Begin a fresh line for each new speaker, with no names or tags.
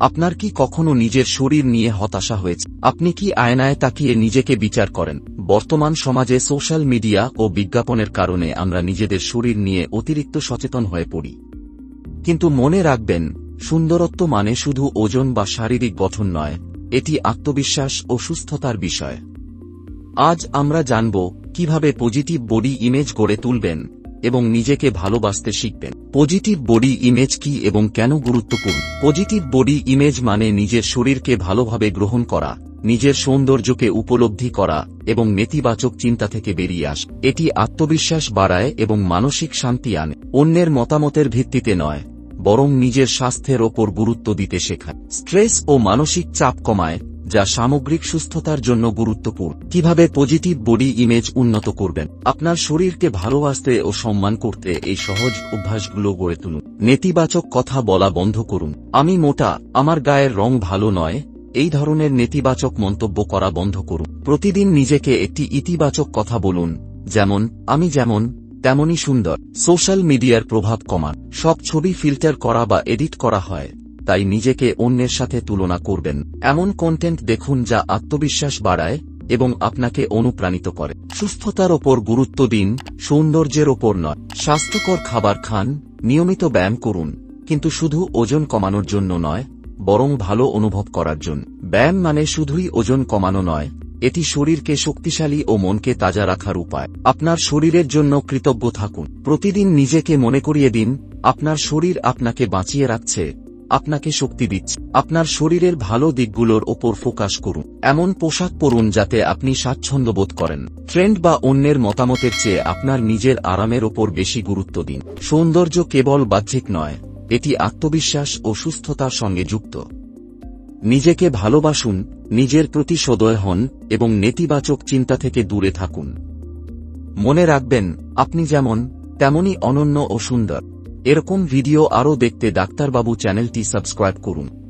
আপনার কি কখনো নিজের শরীর নিয়ে হতাশা হয়েছে? আপনি কি আয়নায় তাকিয়ে নিজেকে বিচার করেন? বর্তমান সমাজে সোশ্যাল মিডিয়া ও বিজ্ঞাপনের কারণে আমরা নিজেদের শরীর নিয়ে অতিরিক্ত সচেতন হয়ে পড়ি। কিন্তু মনে রাখবেন, সুন্দরত্ব মানে শুধু ওজন বা শারীরিক গঠন নয়, এটি আত্মবিশ্বাস ও সুস্থতার বিষয়। আজ আমরা জানব কীভাবে পজিটিভ বডি ইমেজ গড়ে তুলবেন এবং নিজেকে ভালোবাসতে শিখবেন। পজিটিভ বডি ইমেজ কি এবং কেন গুরুত্বপূর্ণ? পজিটিভ বডি ইমেজ মানে নিজের শরীরকে ভালোভাবে গ্রহণ করা, নিজের সৌন্দর্যকে উপলব্ধি করা এবং নেতিবাচক চিন্তা থেকে বেরিয়ে আস। এটি আত্মবিশ্বাস বাড়ায় এবং মানসিক শান্তি আনে। অন্যের মতামতের ভিত্তিতে নয়, বরং নিজের স্বাস্থ্যের ওপর গুরুত্ব দিতে শেখায়। স্ট্রেস ও মানসিক চাপ কমায় যা সামগ্রিক সুস্থতার জন্য গুরুত্বপূর্ণ। কীভাবে পজিটিভ বডি ইমেজ উন্নত করবেন? আপনার শরীরকে ভালোবাসতে ও সম্মান করতে এই সহজ অভ্যাসগুলো গড়ে তুলুন। নেতিবাচক কথা বলা বন্ধ করুন। আমি মোটা, আমার গায়ের রং ভালো নয়, এই ধরনের নেতিবাচক মন্তব্য করা বন্ধ করুন। প্রতিদিন নিজেকে একটি ইতিবাচক কথা বলুন, যেমন, আমি যেমন, তেমনই সুন্দর। সোশ্যাল মিডিয়ার প্রভাব কমান। সব ছবি ফিল্টার করা বা এডিট করা হয়। তাই নিজেকে অন্যের সাথে তুলনা করবেন। এমন কন্টেন্ট দেখুন যা আত্মবিশ্বাস বাড়ায় এবং আপনাকে অনুপ্রাণিত করে। সুস্থতার ওপর গুরুত্ব দিন, সৌন্দর্যের ওপর নয়। স্বাস্থ্যকর খাবার খান, নিয়মিত ব্যায়াম করুন। কিন্তু শুধু ওজন কমানোর জন্য নয়, বরং ভালো অনুভব করার জন্য। ব্যায়াম মানে শুধুই ওজন কমানো নয়, এটি শরীরকে শক্তিশালী ও মনকে তাজা রাখার উপায়। আপনার শরীরের জন্য কৃতজ্ঞ থাকুন। প্রতিদিন নিজেকে মনে করিয়ে দিন, আপনার শরীর আপনাকে বাঁচিয়ে রাখছে। আপনাকে শক্তি দিচ্ছে। আপনার শরীরের ভালো দিকগুলোর ওপর ফোকাস করুন। এমন পোশাক পরুন যাতে আপনি স্বাচ্ছন্দ্য বোধ করেন। ট্রেন্ড বা অন্যের মতামতের চেয়ে আপনার নিজের আরামের ওপর বেশি গুরুত্ব দিন। সৌন্দর্য কেবল বাহ্যিক নয়, এটি আত্মবিশ্বাস ও সুস্থতার সঙ্গে যুক্ত। নিজেকে ভালোবাসুন, নিজের প্রতি সদয় হন এবং নেতিবাচক চিন্তা থেকে দূরে থাকুন। মনে রাখবেন, আপনি যেমন, তেমনই অনন্য ও সুন্দর। এরকম ভিডিও আরও দেখতে ডাক্তারবাবু চ্যানেলটি সাবস্ক্রাইব করুন।